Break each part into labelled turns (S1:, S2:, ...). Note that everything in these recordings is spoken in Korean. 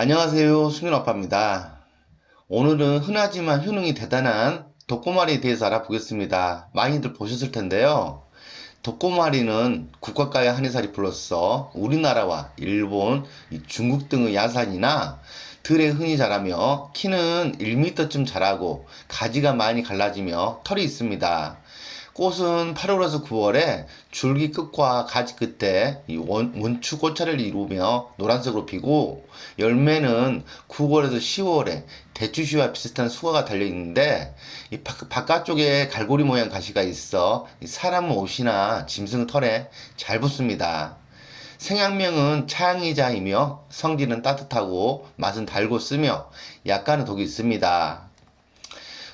S1: 안녕하세요. 승윤 아빠입니다. 오늘은 흔하지만 효능이 대단한 독고마리에 대해서 알아보겠습니다. 많이들 보셨을 텐데요. 독고마리는 국가가의 한해살이 불로써 우리나라와 일본, 이 중국 등의 야산이나 들에 흔히 자라며 키는 1m쯤 자라고 가지가 많이 갈라지며 털이 있습니다. 꽃은 8월에서 9월에 줄기 끝과 가지 끝에 이 원, 원추 꽃차를 이루며 노란색으로 피고 열매는 9월에서 10월에 대추씨와 비슷한 수화가 달려 있는데 이 바, 바깥쪽에 갈고리 모양 가시가 있어 이 사람 옷이나 짐승 털에 잘 붙습니다. 생양명은 차양이자이며 성질은 따뜻하고 맛은 달고 쓰며 약간의 독이 있습니다.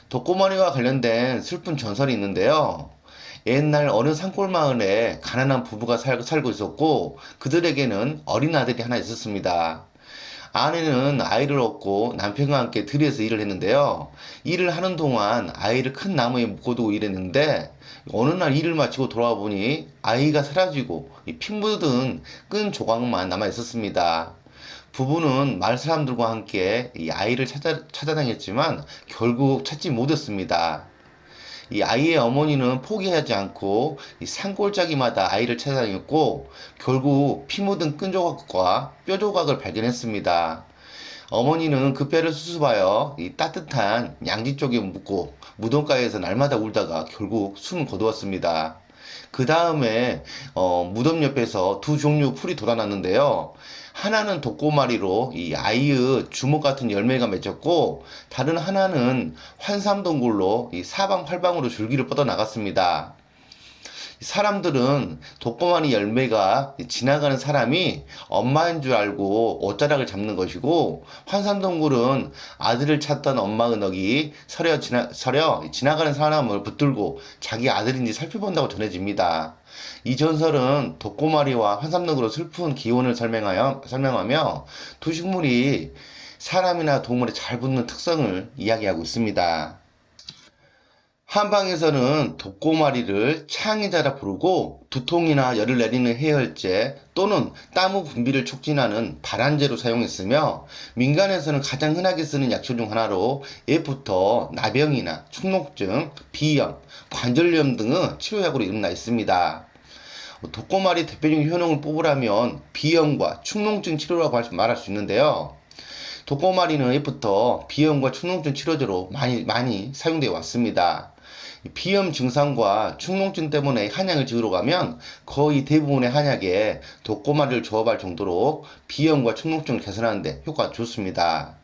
S1: 독고머리와 관련된 슬픈 전설이 있는데요. 옛날 어느 산골 마을에 가난한 부부가 살, 살고 있었고 그들에게는 어린 아들이 하나 있었습니다. 아내는 아이를 얻고 남편과 함께 들에서 일을 했는데요. 일을 하는 동안 아이를 큰 나무에 묶어두고 일했는데 어느 날 일을 마치고 돌아와 보니 아이가 사라지고 이피 묻은 끈 조각만 남아 있었습니다. 부부는 마을 사람들과 함께 이 아이를 찾아, 찾아다녔지만 결국 찾지 못했습니다. 이 아이의 어머니는 포기하지 않고 이 산골짜기마다 아이를 찾아다녔고 결국 피 묻은 끈조각과 뼈조각을 발견했습니다. 어머니는 그 뼈를 수습하여 이 따뜻한 양지 쪽에 묻고 무덤가에서 날마다 울다가 결국 숨을 거두었습니다. 그 다음에 어, 무덤 옆에서 두 종류 풀이 돋아났는데요. 하나는 독고마리로 이 아이의 주먹 같은 열매가 맺혔고 다른 하나는 환삼동굴로 이 사방팔방으로 줄기를 뻗어 나갔습니다. 사람들은 독고마리 열매가 지나가는 사람이 엄마인 줄 알고 옷자락을 잡는 것이고 환삼동굴은 아들을 찾던 엄마의 넋이 서려, 지나, 서려 지나가는 사람을 붙들고 자기 아들인지 살펴본다고 전해집니다. 이 전설은 독고마리와 환삼동굴의 슬픈 기원을 설명하여, 설명하며 두 식물이 사람이나 동물에 잘 붙는 특성을 이야기하고 있습니다. 한방에서는 독고마리를 창의자라 부르고 두통이나 열을 내리는 해열제 또는 땀후 분비를 촉진하는 발한제로 사용했으며 민간에서는 가장 흔하게 쓰는 약초 중 하나로 옛부터 나병이나 축농증, 비염, 관절염 등의 치료약으로 일어나 있습니다. 독고마리 대표적인 효능을 뽑으라면 비염과 축농증 치료라고 말할 수 있는데요. 독고마리는 옛부터 비염과 축농증 치료제로 많이 많이 사용되어 왔습니다. 이 비염 증상과 축농증 때문에 한약을 지으러 가면 거의 대부분의 한약에 독고마리를 조합할 정도로 비염과 축농증을 개선하는데 효과가 좋습니다.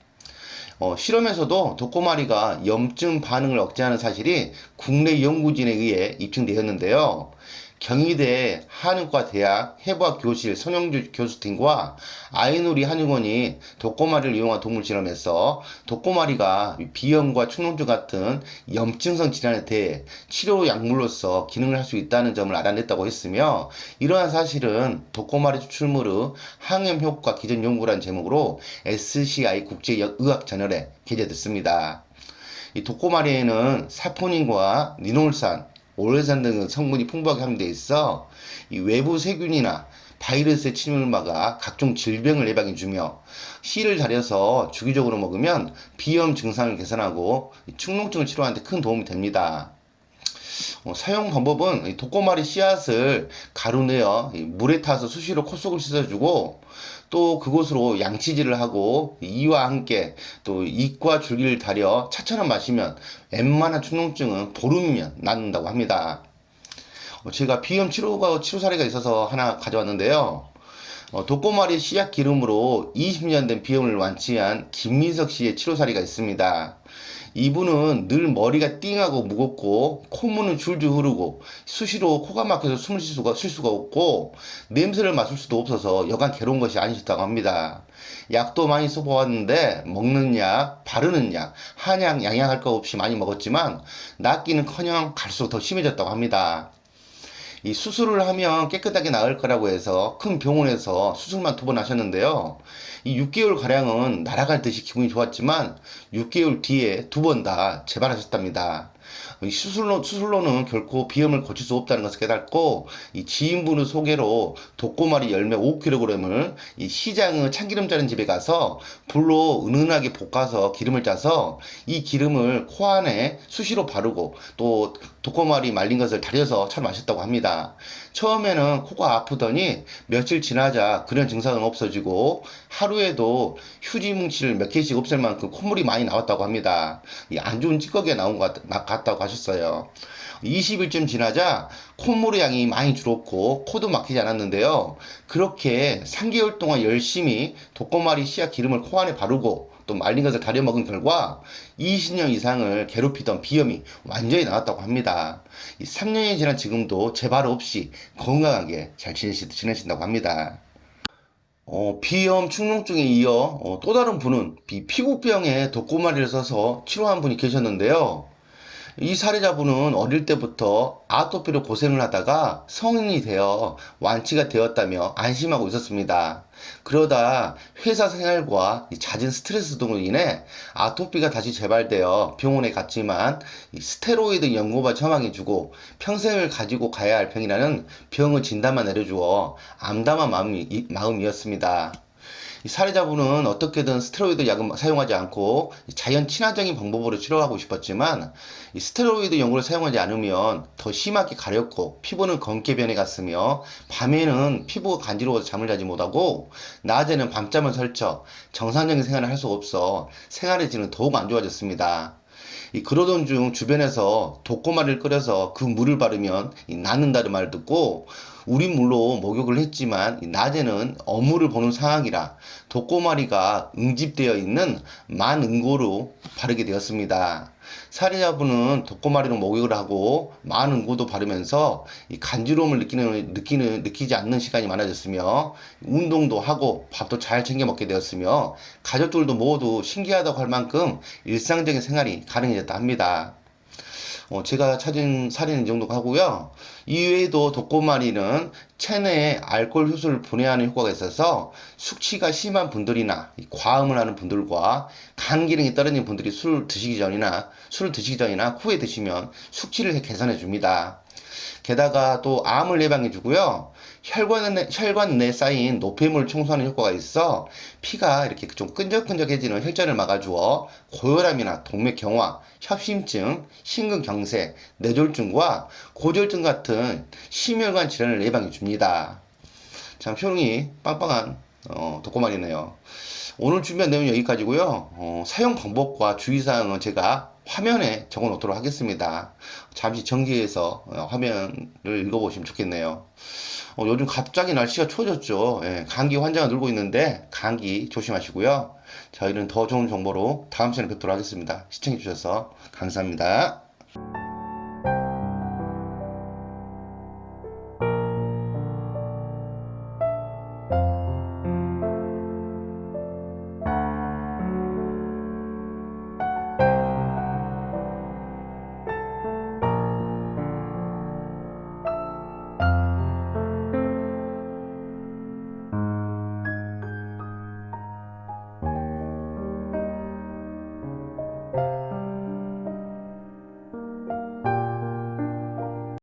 S1: 어, 실험에서도 독고마리가 염증 반응을 억제하는 사실이 국내 연구진에 의해 입증되었는데요. 경희대 한의과 대학 해부학 교실 손영주 교수팀과 아이누리 한의원이 독고마리를 이용한 동물 실험에서 독고마리가 비염과 축농증 같은 염증성 질환에 대해 치료 약물로서 기능을 할 수 있다는 점을 알아냈다고 했으며 이러한 사실은 독고마리 추출물 의 항염 효과 기전 연구라는 제목으로 SCI 국제의학 저널에 게재됐습니다. 이 독고마리에는 사포닌과 니놀산, 오레산 등의 성분이 풍부하게 함유되어 있어 이 외부 세균이나 바이러스의 침입을 막아 각종 질병을 예방해 주며 씨를 달여서 주기적으로 먹으면 비염 증상을 개선하고 이 축농증을 치료하는 데 큰 도움이 됩니다. 어, 사용 방법은 이 독고마리 씨앗을 가루 내어 이 물에 타서 수시로 코 속을 씻어주고 또 그곳으로 양치질을 하고 이와 함께 또 이과 줄기를 다려 차처럼 마시면 웬만한 축농증은 보름이면 낫는다고 합니다. 어, 제가 비염 치료가 치료 사례가 있어서 하나 가져왔는데요. 어, 독고마리 씨앗 기름으로 20년 된 비염을 완치한 김민석 씨의 치료 사례가 있습니다. 이분은 늘 머리가 띵하고 무겁고 콧물은 줄줄 흐르고 수시로 코가 막혀서 숨을 쉴 수가, 쉴 수가 없고 냄새를 맡을 수도 없어서 여간 괴로운 것이 아니셨다고 합니다. 약도 많이 써보았는데 먹는 약, 바르는 약, 한약, 양약할 거 없이 많이 먹었지만 낫기는커녕 갈수록 더 심해졌다고 합니다. 이 수술을 하면 깨끗하게 나을 거라고 해서 큰 병원에서 수술만 두 번 하셨는데요. 이 6개월 가량은 날아갈 듯이 기분이 좋았지만 6개월 뒤에 두 번 다 재발하셨답니다. 이 수술로, 수술로는 결코 비염을 고칠 수 없다는 것을 깨닫고 이 지인분의 소개로 독고마리 열매 5kg을 이 시장의 참기름 자른 집에 가서 불로 은은하게 볶아서 기름을 짜서 이 기름을 코 안에 수시로 바르고 또 독고마리 말린 것을 달여서 참 마셨다고 합니다. 처음에는 코가 아프더니 며칠 지나자 그런 증상은 없어지고 하루에도 휴지 뭉치를 몇 개씩 없앨 만큼 콧물이 많이 나왔다고 합니다. 이안 좋은 찌꺼기가 나온 것 같- 나- 같다고 하셨어요. 20일쯤 지나자 콧물의 양이 많이 줄었고 코도 막히지 않았는데요. 그렇게 3개월 동안 열심히 독고마리 씨앗 기름을 코 안에 바르고 또 말린 것을 다려 먹은 결과 20년 이상을 괴롭히던 비염이 완전히 나았다고 합니다. 이 3년이 지난 지금도 재발 없이 건강하게 잘 지내신다고 합니다. 어, 비염 축농증에 이어 어, 또 다른 분은 비- 피부병에 독고마리를 써서 치료한 분이 계셨는데요. 이 사례자분은 어릴 때부터 아토피로 고생을 하다가 성인이 되어 완치가 되었다며 안심하고 있었습니다. 그러다 회사 생활과 이 잦은 스트레스 등으로 인해 아토피가 다시 재발되어 병원에 갔지만 이 스테로이드 연고만 처방해주고 평생을 가지고 가야 할 병이라는 병의 진단만 내려주어 암담한 마음이, 이- 마음이었습니다. 이 사례자분은 어떻게든 스테로이드 약을 사용하지 않고 자연 친화적인 방법으로 치료하고 싶었지만 이 스테로이드 연고를 사용하지 않으면 더 심하게 가렵고 피부는 검게 변해갔으며 밤에는 피부가 간지러워서 잠을 자지 못하고 낮에는 밤잠을 설쳐 정상적인 생활을 할 수 없어 생활의 질은 더욱 안 좋아졌습니다. 이 그러던 중 주변에서 독고마리를 끓여서 그 물을 바르면 이 낫는다는 말을 듣고 우린 물로 목욕을 했지만 이 낮에는 어물을 보는 상황이라 독고마리가 응집되어 있는 만응고로 바르게 되었습니다. 사례자분은 독고마리로 목욕을 하고 만응고도 바르면서 이 간지러움을 느끼는, 느끼는, 느끼지 않는 시간이 많아졌으며 운동도 하고 밥도 잘 챙겨 먹게 되었으며 가족들도 모두 신기하다고 할 만큼 일상적인 생활이 가능해졌다 합니다. 어, 제가 찾은 사례는 이 정도 하고요. 이외에도 독고마리는 체내에 알코올 효소를 분해하는 효과가 있어서 숙취가 심한 분들이나 이 과음을 하는 분들과 간 기능이 떨어진 분들이 술을 드시기 전이나 술을 드시기 전이나 후에 드시면 숙취를 개선해 줍니다. 게다가 또 암을 예방해 주고요. 혈관 내, 혈관 내에 쌓인 노폐물 청소하는 효과가 있어 피가 이렇게 좀 끈적끈적해지는 혈전을 막아주어 고혈압이나 동맥 경화, 협심증, 심근경색, 뇌졸중과 고졸증 같은 심혈관 질환을 예방해 줍니다. 참 효능이 빵빵한 어, 독고말이네요. 오늘 준비한 내용은 여기까지고요. 어, 사용 방법과 주의사항은 제가 화면에 적어 놓도록 하겠습니다. 잠시 정지해서 어, 화면을 읽어보시면 좋겠네요. 어, 요즘 갑자기 날씨가 추워졌죠. 예, 감기 환자가 늘고 있는데 감기 조심하시고요. 저희는 더 좋은 정보로 다음 시간에 뵙도록 하겠습니다. 시청해주셔서 감사합니다.